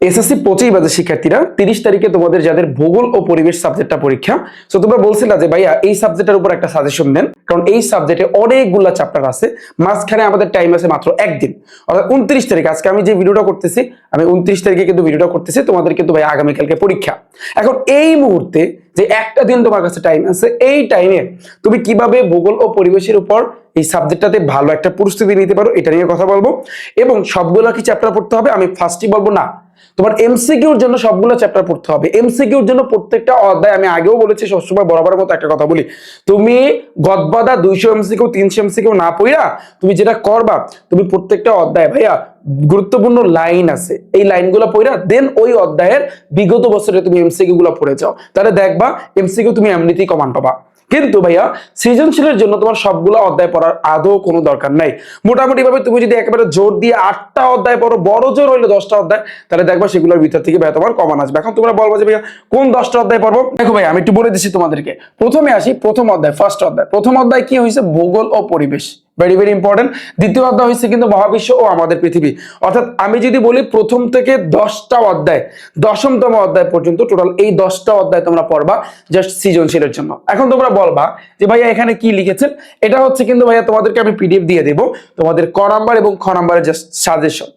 SSC পঁচিশ বাজে, শিক্ষার্থীরা। তিরিশ তারিখে তোমাদের যাদের ভূগোল ও পরিবেশ সাবজেক্টটা পরীক্ষা তো তোমরা বলছিলা যে ভাইয়া এই সাবজেক্টের উপর একটা সাজেশন দেন, কারণ এই সাবজেক্টে অনেকগুলা চ্যাপ্টার আছে, মাঝখানে আমাদের টাইম আছে মাত্র একদিন। অর্থাৎ উনত্রিশ তারিখ, আজকে আমি যে ভিডিওটা করতেছি, আমি উনত্রিশ তারিখে কিন্তু ভিডিওটা করতেছি, তোমাদের কিন্তু ভাই আগামীকালকে পরীক্ষা। এখন এই মুহূর্তে যে একটা দিন তোমার কাছে টাইম আছে, এই টাইমে তুমি কীভাবে ভূগোল ও পরিবেশের উপর এই সাবজেক্টটাতে ভালো একটা প্রস্তুতি নিতে পারো, এটা নিয়ে কথা বলব। এবং সবগুলো কি চ্যাপ্টার পড়তে হবে? আমি ফার্স্টই বলব না। তোমার এমসিকিউর জন্য সবগুলো চ্যাপ্টার পড়তে হবে। এমসিকিউর জন্য প্রত্যেকটা অধ্যায় আমি আগেও বলেছি, সবসময় বরাবর মতো একটা কথা বলি। তুমি গদবাদা দুইশো এমসিকিউ তিনশো এমসিকিউ না পড়িয়া তুমি যেটা করবা, তুমি প্রত্যেকটা অধ্যায় ভাইয়া গুরুত্বপূর্ণ লাইন আছে। এই লাইনগুলো পড়া দেন ওই অধ্যায়ের বিগত বছরে তুমি এমসিকিউ গুলো পড়ে যাও তাহলে দেখবা এমসিকিউ তুমি এমনিতেই কমান পাবা। কিন্তু ভাইয়া, সৃজনশীলের জন্য তোমার সবগুলো অধ্যায় পড়ার আদৌ কোনো দরকার নাই। মোটামুটি ভাবে তুমি যদি একেবারে জোর দিয়ে আটটা অধ্যায় পড়ো, বড় জোর হইলে দশটা অধ্যায়, তাহলে দেখবা সেগুলোর ভিতর থেকে ভাইয়া তোমার কমান আসবে। এখন তোমরা বলব যে ভাইয়া, কোন দশটা অধ্যায় পড়ব? দেখো ভাই আমি একটু বলে দিচ্ছি তোমাদেরকে। প্রথমে আসি, প্রথম অধ্যায় ফার্স্ট অধ্যায়। প্রথম অধ্যায় কি হয়েছে ভূগোল ও পরিবেশ। ভেরি ভেরি ইম্পর্টেন্ট দ্বিতীয় অধ্যায় হয়েছে কিন্তু মহাবিশ্ব ও আমাদের পৃথিবী। অর্থাৎ আমি যদি বলি প্রথম থেকে দশটা অধ্যায়, দশমতম অধ্যায় পর্যন্ত টোটাল এই দশটা অধ্যায় তোমরা পড়বা জাস্ট সৃজনশীলের জন্য। এখন তোমরা বলবা যে ভাইয়া এখানে কি লিখেছেন? এটা হচ্ছে কিন্তু ভাইয়া তোমাদেরকে আমি পিডিএফ দিয়ে দেবো। তোমাদের ক নাম্বার এবং খ নাম্বারের জাস্ট সাজেশন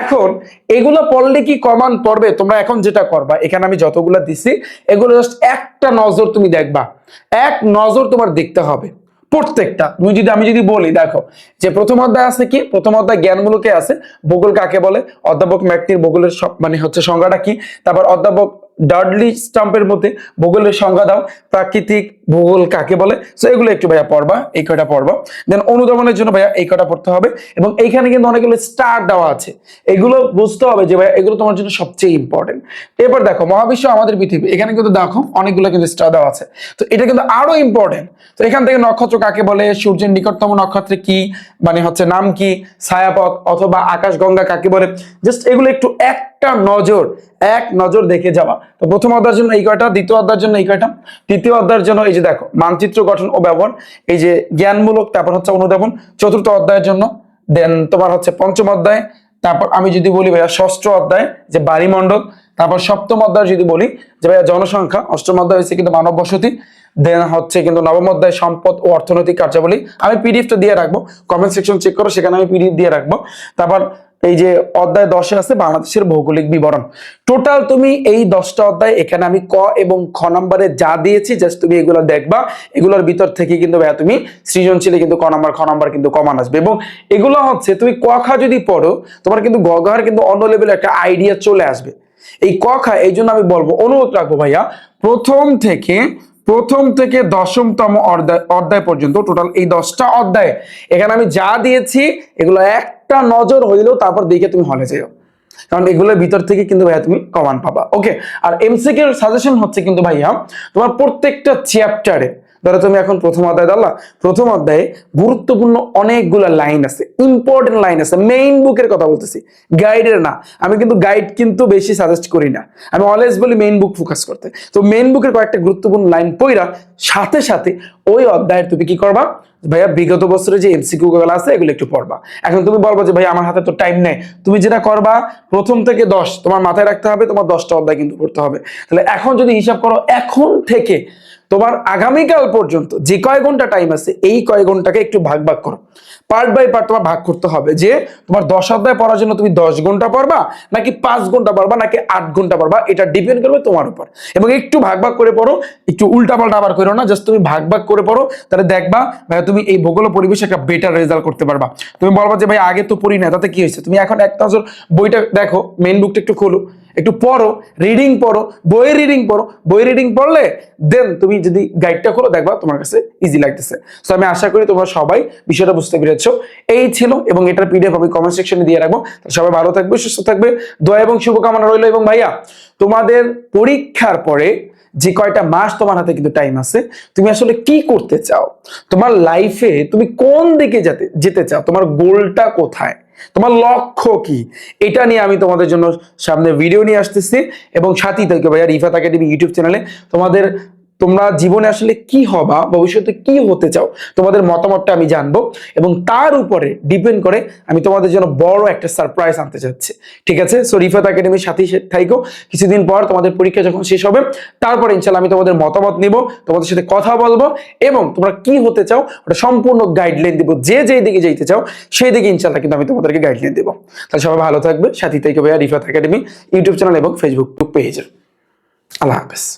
এখন এগুলো পড়লে কি কমান পড়বে? তোমরা এখন যেটা করবা, এখানে আমি যতগুলো দিছি, এগুলো জাস্ট একটা নজর তুমি দেখবা। এক নজর তোমার দেখতে হবে। প্রত্যেকটা। তুমি যদি আমি যদি বলি, দেখো, যে প্রথম অধ্যায় আছে কি? প্রথম অধ্যায় জ্ঞানমূলকে আছে। ভূগোল কাকে বলে? অধ্যাপক ম্যাক্তির ভূগোলের সব মানে হচ্ছে সংজ্ঞাটা কি? তারপর অধ্যাপক ডার্ডলি স্টাম্পের মধ্যে ভূগোলের সংজ্ঞা দাও। প্রাকৃতিক ভূগোল কাকে বলে? সো এগুলো একটু ভাইয়া পড়বা, এই কয়টা পড়বা। দেন অনুদমনের জন্য ভাইয়া এই কয়টা পড়তে হবে। এবং এইখানে কিন্তু অনেকগুলো স্টার দেওয়া আছে। এগুলো বুঝতে হবে যে ভাইয়া এগুলো তোমার জন্য সবচেয়ে ইম্পর্টেন্ট এরপর দেখো, মহাবিশ্ব আমাদের পৃথিবী। এখানে কিন্তু দেখো, অনেকগুলো কিন্তু স্টার দেওয়া আছে। তো এটা কিন্তু আরও ইম্পর্টেন্ট তো এখান থেকে নক্ষত্র কাকে বলে? সূর্যের নিকটতম নক্ষত্রে কি? মানে হচ্ছে নাম কি? ছায়াপথ অথবা আকাশগঙ্গা কাকে বলে? জাস্ট এগুলো একটু একটা নজর, এক নজর দেখে যাওয়া। তো প্রথম অধ্যায়ের জন্য এই কয়টা, দ্বিতীয় অধ্যায়ের জন্য এই কয়টা? তৃতীয় অধ্যায়ের জন্য এই যে দেখো, মানচিত্র গঠন ও ব্যবহার, এই যে জ্ঞানমূলক, তারপর হচ্ছে অনুধাবন। চতুর্থ অধ্যায়ের জন্য দেন তোমার হচ্ছে পঞ্চম অধ্যায়, তারপর আমি যদি বলি ভাইয়া ষষ্ঠ অধ্যায়, যে বাড়িমণ্ডল, তারপর সপ্তম অধ্যায় যদি বলি, যে ভাইয়া জনসংখ্যা, অষ্টম অধ্যায় হচ্ছে কিন্তু মানব বসতি দেন হচ্ছে কিন্তু নবম অধ্যায় সম্পদ ও অর্থনৈতিক কার্যাবলী। আমি পিডিএফটা দিয়ে রাখব কমেন্ট সেকশন চেক করো, সেখানে আমি পিডিএফ দিয়ে রাখব। তারপর এই যে অধ্যায় দশে আছে বাংলাদেশের ভৌগোলিক বিবরণ। টোটাল তুমি এই দশটা অধ্যায়, এখানে আমি ক এবং খ নম্বরে যা দিয়েছি জাস্ট তুমি এগুলো দেখবা। এগুলোর ভিতর থেকে কিন্তু ভাইয়া তুমি সৃজনশীলে কিন্তু ক নম্বর, খ নম্বর কিন্তু কমান আসবে। এবং এগুলো হচ্ছে, তুমি ক খা যদি পড়ো, তোমার কিন্তু গ গগার কিন্তু অন্য লেভেলে একটা আইডিয়া চলে আসবে। এই ক খা এই জন্য আমি বলব, অনুরোধ রাখব ভাইয়া, প্রথম থেকে প্রথম থেকে দশমতম অর্ধায় অধ্যায় পর্যন্ত টোটাল এই দশটা অধ্যায়। এখানে আমি যা দিয়েছি, এগুলো একটা নজর হইলেও তারপর দেখে তুমি হলে যেও কারণ এগুলোর ভিতর থেকে কিন্তু ভাইয়া তুমি কমান পাবা। ওকে আর এমসিকিউর সাজেশন হচ্ছে কিন্তু ভাইয়া, তোমার প্রত্যেকটা চ্যাপ্টারে ধরো তুমি এখন প্রথম অধ্যায় দাঁড়া প্রথম অধ্যায়ে গুরুত্বপূর্ণ অনেকগুলো লাইন আছে ইম্পর্টেন্ট লাইন আছে মেইন বুকের কথা বলতেছি গাইডের না, আমি কিন্তু গাইড কিন্তু বেশি সাজেস্ট করি না, আমি অলওয়েজ বলি মেইন বুক ফোকাস করতে, তো মেইন বুকের কয়েকটা গুরুত্বপূর্ণ লাইন পইরা সাথে সাথে ওই অধ্যায়ের তুমি কি করবা, ভাইয়া বিগত বছরে যে এমসিকিউ গুলো আছে এগুলো একটু পড়বা, এখন তুমি বলব যে ভাই আমার হাতে তো টাইম নেই, তুমি যেটা করবা প্রথম থেকে দশ, তোমার মাথায় রাখতে হবে, তোমার দশটা অধ্যায় কিন্তু পড়তে হবে, তাহলে এখন যদি হিসাব করো এখন থেকে তোমার আগামীকাল পর্যন্ত যে কয় ঘণ্টা টাইম আছে, এই কয় ঘন্টাকে একটু ভাগ ভাগ করো। পার্ট বাই পার্ট তোমার ভাগ করতে হবে যে তোমার দশ অধ্যায় পড়ার জন্য তুমি দশ ঘণ্টা পড়বা, নাকি পাঁচ ঘণ্টা পড়বা, নাকি আট ঘণ্টা পড়বা, এটা ডিপেন্ড করবে তোমার উপর। এবং একটু ভাগ ভাগ করে পড়ো, একটু উল্টা পাল্টা আবার করো না জাস্ট তুমি ভাগ ভাগ করে পড়ো, তাহলে দেখবা ভাই তুমি এই ভূগোল পরিবেশে একটা বেটার রেজাল্ট করতে পারবা। তুমি বলবা যে ভাই আগে তো পড়ি না তাতে কি হয়েছে? তুমি এখন এক নজর বইটা দেখো মেন বুকটা একটু খোলো। একটু পড়ো রিডিং পড়ো, বই রিডিং পড়ো। বই রিডিং পড়লে দেন তুমি যদি গাইডটা খোলো, দেখবা তোমার কাছে ইজি লাগতেছে। সো আমি আশা করি তোমরা সবাই বিষয়টা বুঝতে পেরেছ। এই ছিল এবং এটার পিডিএফ আমি কমেন্ট সেকশনে দিয়ে রাখব। সবাই ভালো থাকবে, সুস্থ থাকবে। দোয়া এবং শুভকামনা রইল এবং ভাইয়া, তোমাদের পরীক্ষার পরে যে কয়টা মাস তোমার হাতে কিন্তু টাইম আছে, তুমি আসলে কি করতে চাও? তোমার লাইফে তুমি কোন দিকে যেতে যেতে চাও? তোমার গোলটা কোথায়? তোমার লক্ষ্য কি? এটা নিয়ে আমি তোমাদের জন্য সামনে ভিডিও নিয়ে আসতেছি এবং সাথী থেকে ভাইয়া, রিফাত একাডেমি ইউটিউব চ্যানেলে তোমাদের তোমরা জীবনে আসলে কি হবা, ভবিষ্যতে কি হতে চাও, তোমাদের মতামতটা আমি জানব এবং তার উপরে ডিপেন্ড করে আমি তোমাদের জন্য বড় একটা সারপ্রাইজ আনতে চাচ্ছি ঠিক আছে? সো রিফাত একাডেমির সাথেই সে- থাইকো। কিছুদিন পর তোমাদের পরীক্ষা যখন শেষ হবে, তারপরে ইনশাল্লাহ আমি তোমাদের মতামত নিব, তোমাদের সাথে কথা বলব এবং তোমরা কি হতে চাও, ওটা সম্পূর্ণ গাইডলাইন দিব। যে যেই দিকে যেতে চাও, সেই দিকে ইনশাল্লাহ কিন্তু আমি তোমাদেরকে গাইডলাইন দেবো। তাহলে সবাই ভালো থাকবে। সাথী থাইকো ভাইয়া রিফাত একাডেমি ইউটিউব চ্যানেল এবং ফেসবুক পেজের আল্লাহ হাফেজ।